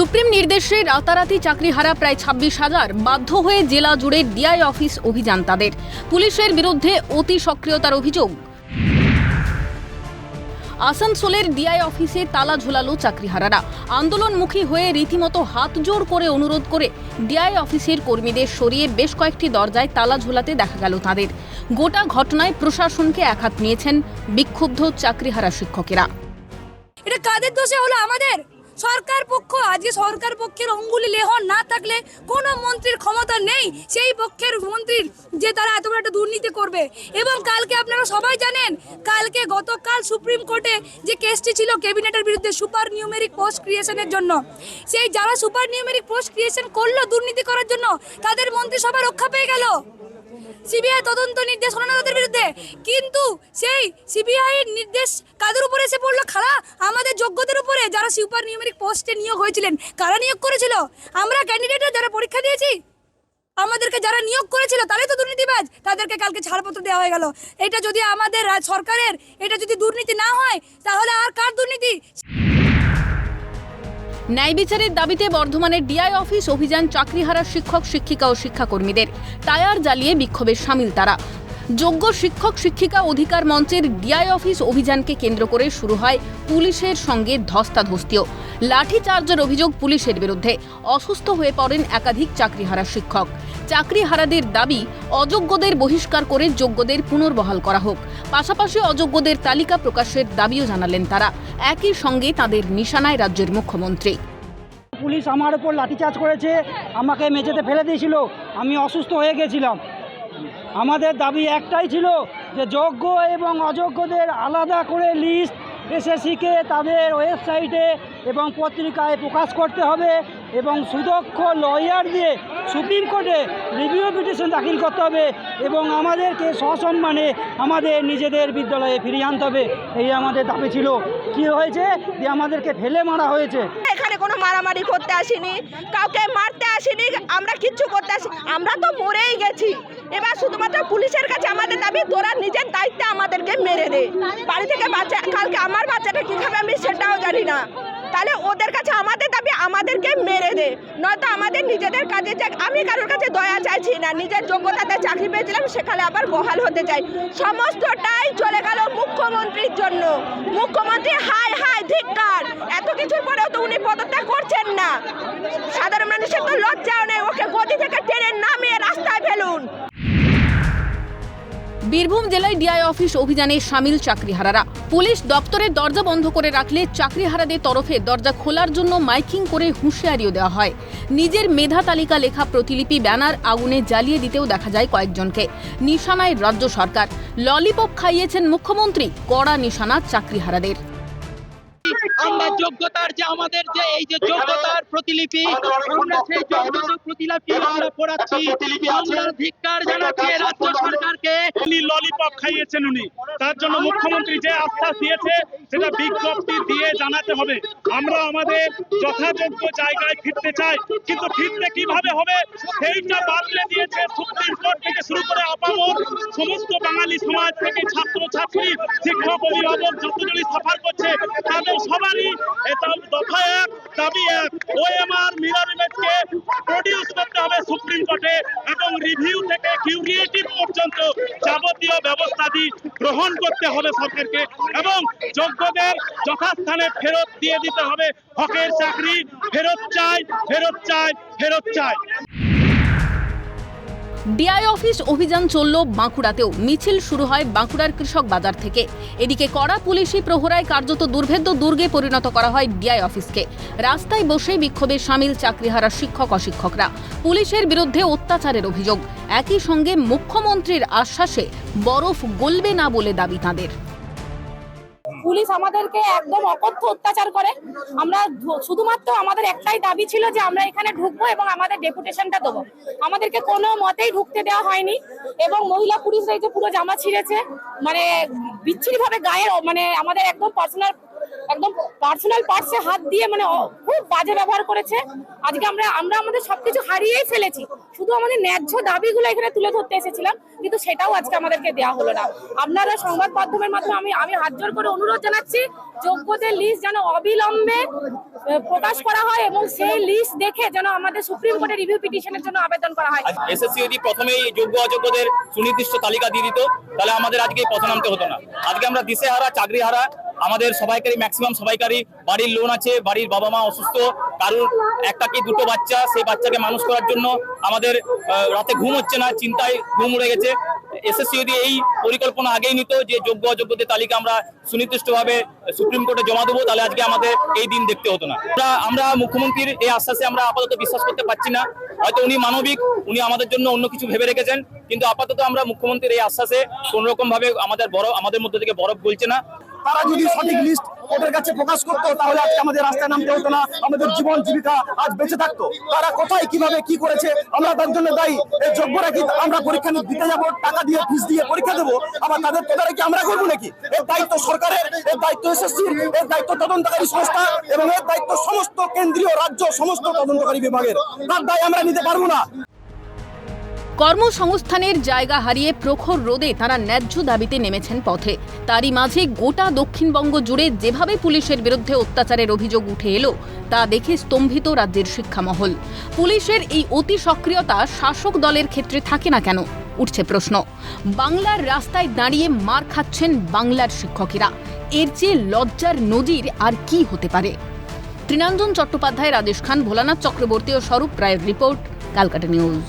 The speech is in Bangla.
সুপ্রিম নির্দেশে রাতারাতি চাকরি হারা প্রায় ছাব্বিশ হাজার, বাধ্য হয়ে জেলা জুড়ে ডিআই অফিস অভিযান তাদের। পুলিশের বিরুদ্ধে অতি সক্রিয়তার অভিযোগ। আসানসোলের ডিআই অফিসে তালা ঝোলালো চাকরিহারারা। আন্দোলনমুখী হয়ে রীতিমতো হাত জোড় করে অনুরোধ করে ডিআই অফিসের কর্মীদের সরিয়ে বেশ কয়েকটি দরজায় তালা ঝোলাতে দেখা গেল তাদের। গোটা ঘটনায় প্রশাসনকে একহাত নিয়েছেন বিক্ষুব্ধ চাকরিহারা শিক্ষকেরা। এটা কাদের দোষে হলো আমাদের? সরকার পক্ষ, আজকে সরকার পক্ষের অঙ্গুলি লেহন না থাকলে কোনো মন্ত্রীর ক্ষমতা নেই। সেই পক্ষের মন্ত্রীর যে তারা এত বড় একটা দুর্নীতি করবে। এবং কালকে আপনারা সবাই জানেন, কালকে গতকাল সুপ্রিম কোর্টে যে কেসটি ছিল ক্যাবিনেটের বিরুদ্ধে সুপার নিউমেরিক পোস্ট ক্রিয়েশনের জন্য, সেই যারা সুপার নিউমেরিক পোস্ট ক্রিয়েশন করল দুর্নীতি করার জন্য, তাদের মন্ত্রিসভা রক্ষা পেয়ে গেল। সিবিআই তদন্ত নির্দেশ হলো না তাদের বিরুদ্ধে। কিন্তু সেই সিবিআই এর নির্দেশ কাদের উপরে এসে পড়ল খাড়া আমাদের যোগ্যদের উপরে। যারা সুপার নিউমেরিক পোস্টে নিয়োগ হয়েছিলেন, কারা নিয়োগ করেছিল? আমরা ক্যান্ডিডেটরা যারা পরীক্ষা দিয়েছি, আমাদেরকে যারা নিয়োগ করেছিল, তারাই তো দুর্নীতিবাজ। তাদেরকে কালকে ছাড়পত্র দেওয়া হয়ে গেল। এটা যদি আমাদের সরকারের, এটা যদি দুর্নীতি না হয়, তাহলে আর কার দুর্নীতি? ন্যায় বিচারের দাবিতে বর্ধমানের ডিআই অফিস অভিযান চাকরিহারা শিক্ষক, শিক্ষিকা ও শিক্ষাকর্মীদের। টায়ার জ্বালিয়ে বিক্ষোভে সামিল তারা। যোগ্য শিক্ষক, শিক্ষিকা অধিকার মঞ্চের ডিআই অফিস অভিযানকে কেন্দ্র করে শুরু হয় পুলিশের সঙ্গে ধস্তাধস্তিও। লাঠিচার্জের অভিযোগ পুলিশের বিরুদ্ধে। অসুস্থ হয়ে পড়েন একাধিক চাকরিহারা শিক্ষক। চাকরিহারাদের দাবি, অযোগ্যদের বহিষ্কার করে যোগ্যদের পুনর্বহাল করা হোক। পাশাপাশি অযোগ্যদের তালিকা প্রকাশের দাবিও জানালেন তারা। একই সঙ্গে তাদের নিশানায় রাজ্যের মুখ্যমন্ত্রী। পুলিশ আমার উপর লাঠিচার্জ করেছে, আমাকে মেঝেতে ফেলে দিয়েছিল, আমি অসুস্থ হয়ে গেছিলাম। আমাদের দাবি একটাই ছিল যে যোগ্য এবং অযোগ্যদের আলাদা করে লিস্ট এসএসসিকে তাদের ওয়েবসাইটে এবং পত্রিকায় প্রকাশ করতে হবে এবং সুদক্ষ লয়ার দিয়ে সুপ্রিম কোর্টে রিভিউ পিটিশন দাখিল করতে হবে এবং আমাদেরকে সসম্মানে আমাদের নিজেদের বিদ্যালয়ে ফিরিয়ে আনতে হবে। এই আমাদের দাবি ছিল। কি হয়েছে? যে আমাদেরকে ফেলে মারা হয়েছে। এখানে কোনো মারামারি করতে আসিনি, কাউকে মারতে আসিনি, আমরা কিচ্ছু করতে আসি আমরা তো মরেই গেছি। এবার শুধুমাত্র পুলিশের কাছে আমাদের দাবি, তোরা নিজের দায়িত্বে আমাদেরকে মেরে দে। বাড়ি থেকে বাচ্চা কালকে আমার বাচ্চাটা কী খাবে আমি সেটাও জানি না। তাহলে ওদের কাছে আমাদের দাবি, আমাদেরকে মেরে দে। নয়তো আমাদের নিজেদের কাজে আমি কারোর কাছে দয়া চাইছি না, নিজের যোগ্যতাতে চাকরি পেয়েছিলাম, সেখানে আবার বহাল হতে চাই। সমস্তটাই চলে গেল মুখ্যমন্ত্রীর জন্য। মুখ্যমন্ত্রী হাই হাই ধিক্কার। এত কিছুর পরেও তো উনি পদত্যাগ করছেন না। সাধারণ মানুষের তো লজ্জাও নেই, ওকে গদি থেকে টেনে নামিয়ে ফেলুন বীরভূম জেলায় ডিআই অফিস অভিযানে সামিল চাকরিহারারা। পুলিশ দপ্তরের দরজা বন্ধ করে রাখলে চাকরিহারাদের তরফে দরজা খোলার জন্য মাইকিং করে হুঁশিয়ারিও দেওয়া হয়। নিজের মেধা তালিকা লেখা প্রতিলিপি ব্যানার আগুনে জ্বালিয়ে দিতেও দেখা যায় কয়েকজনকে। নিশানায় রাজ্য সরকার। ললিপপ খাইয়েছেন মুখ্যমন্ত্রী, কড়া নিশানা চাকরিহারাদের। আমরা যোগ্যতার যে আমাদের যে এই যে যোগ্যতার প্রতিলিপি আমরা সেই যোগ্যতার প্রতিলিপি আমরা পড়াচ্ছি। আমরা ধিক্কার জানাচ্ছি রাজ্য সরকারকে। উনি ললিপপ খাইয়েছেন উনি। তার জন্য মুখ্যমন্ত্রী যে আশ্বাস দিয়েছে সেটা বিজ্ঞপ্তি দিয়ে জানাতে হবে। আমরা আমাদের যথাযোগ্য জায়গায় ফিরতে চাই। কিন্তু ফিরতে কীভাবে হবে সেইটা বাতলে দিয়েছে সুপ্রিম কোর্ট থেকে শুরু করে আপামর সমস্ত বাঙালি সমাজ থেকে ছাত্র ছাত্রী শিক্ষক অভিভাবক যতজনই সাফার করছে তাদের সবারই এটা দফা এক, দাবি এক। ওএমআর, মিরর ইমেজকে প্রডিউস করতে হবে সুপ্রিম কোর্টে এবং রিভিউ থেকে কিউরিয়েটিভ পর্যন্ত যাবতীয় ব্যবস্থাদি গ্রহণ করতে হবে সরকারকে এবং যোগ্যদের যথাস্থানে ফেরত দিয়ে দিতে হবে। হকের চাকরি ফেরত চাই ফেরত চাই ফেরত চাই। ডিআই অফিস অভিযান চলল বাঁকুড়াতেও। মিছিল শুরু হয় বাঁকুড়ার কৃষক বাজার থেকে। এদিকে কড়া পুলিশি প্রহরায় কার্যত দুর্ভেদ্য দুর্গে পরিণত করা হয় ডিআই অফিসকে। রাস্তায় বসে বিক্ষোভে সামিল চাকরিহারা শিক্ষক অশিক্ষকরা। পুলিশের বিরুদ্ধে অত্যাচারের অভিযোগ। একই সঙ্গে মুখ্যমন্ত্রীর আশ্বাসে বরফ গলবে না বলে দাবি তাঁদের। পুলিশ আমাদেরকে একদম অকথ্য অত্যাচার করে। আমরা শুধুমাত্র আমাদের একটাই দাবি ছিল যে আমরা এখানে ঢুকবো এবং আমাদের ডেপুটেশনটা দেবো। আমাদেরকে কোনো মতেই ঢুকতে দেওয়া হয়নি এবং মহিলা পুলিশরা এই যে পুরো জামা ছিঁড়েছে মানে বিচ্ছিরিভাবে গায়ে মানে আমাদের একদম পার্সোনাল একদম পার্সোনাল পার্সে হাত দিয়ে মানে খুব বাজে ব্যবহার করেছে। আজকে আমরা আমরা আমাদের সবকিছু হারিয়েই ফেলেছি। শুধু আমাদের ন্যায্য দাবিগুলো এখানে তুলে ধরতে এসেছিলাম, কিন্তু সেটাও আজকে আমাদেরকে দেওয়া হলো না। আপনারা সংবাদ মাধ্যমের মাধ্যমে আমি আমি হাত জোর করে অনুরোধ জানাচ্ছি, যোগ্যদের লিস্ট যেন অবিলম্বে প্রকাশ করা হয় এবং সেই লিস্ট দেখে যেন আমাদের সুপ্রিম কোর্টে রিভিউ পিটিশনের জন্য আবেদন করা হয়। এসএসসি যদি প্রথমেই যোগ্য অযোগ্যদের সুনির্দিষ্ট তালিকা দিয়ে দিত, তাহলে আমাদের আজকে পথে নামতে হতো না। আজকে আমরা দিশেহারা, চাকরিহারা আমাদের সবাইকারই ম্যাক্সিমাম সবাইকারই বাড়ির লোন আছে, বাড়ির বাবা মা অসুস্থ, কারুর একটা কি দুটো বাচ্চা, সেই বাচ্চাকে মানুষ করার জন্য আমাদের রাতে ঘুম হচ্ছে না, চিন্তায় ঘুম উড়ে গেছে। এসএসসি যদি এই পরিকল্পনা আগেই নিত যে যোগ্য অযোগ্যদের তালিকা আমরা সুনির্দিষ্টভাবে সুপ্রিম কোর্টে জমা দেবো, তাহলে আজকে আমাদের এই দিন দেখতে হতো না। আমরা মুখ্যমন্ত্রীর এই আশ্বাসে আমরা আপাতত বিশ্বাস করতে পারছি না। হয়তো উনি মানবিক, উনি আমাদের জন্য অন্য কিছু ভেবে রেখেছেন, কিন্তু আপাতত আমরা মুখ্যমন্ত্রীর এই আশ্বাসে কোন রকম ভাবে আমাদের বরফ আমাদের মধ্যে থেকে বরফ গলছে না। তারা যদি সঠিক লিস্ট ওদের কাছে প্রকাশ করতো, তাহলে আজকে আমাদের রাস্তায় নামতে হতো না, আমাদের জীবন জীবিকা আজ বেঁচে থাকতো। তারা কোথায়, কীভাবে, কি করেছে, আমরা তার জন্য দায়ী। এই যোগ্যরা কি আমরা পরীক্ষা দিতে যাব, টাকা দিয়ে ফিস দিয়ে পরীক্ষা দেবো? আবার তাদের তোদারে কি আমরা করব নাকি? এর দায়িত্ব সরকারের, এর দায়িত্ব এসএসসির, এর দায়িত্ব তদন্তকারী সংস্থা এবং এর দায়িত্ব সমস্ত কেন্দ্রীয়, রাজ্য, সমস্ত তদন্তকারী বিভাগের। তার দায় আমরা নিতে পারব না। কর্মসংস্থানের জায়গা হারিয়ে প্রখর রোদে তারা ন্যায্য দাবিতে নেমেছেন পথে। তারই মাঝে গোটা দক্ষিণবঙ্গ জুড়ে যেভাবে পুলিশের বিরুদ্ধে অত্যাচারের অভিযোগ উঠে এলো, তা দেখে স্তম্ভিত রাজ্যের শিক্ষামহল। পুলিশের এই অতি সক্রিয়তা শাসক দলের ক্ষেত্রে থাকে না কেন? উঠছে প্রশ্ন। বাংলার রাস্তায় দাঁড়িয়ে মার খাচ্ছেন বাংলার শিক্ষকেরা। এর চেয়ে লজ্জার নজির আর কি হতে পারে? তৃণাঞ্জন চট্টোপাধ্যায় রাজেশ খান, ভোলানাথ চক্রবর্তী ও স্বরূপ রায়ের রিপোর্ট ক্যালকাটা নিউজ।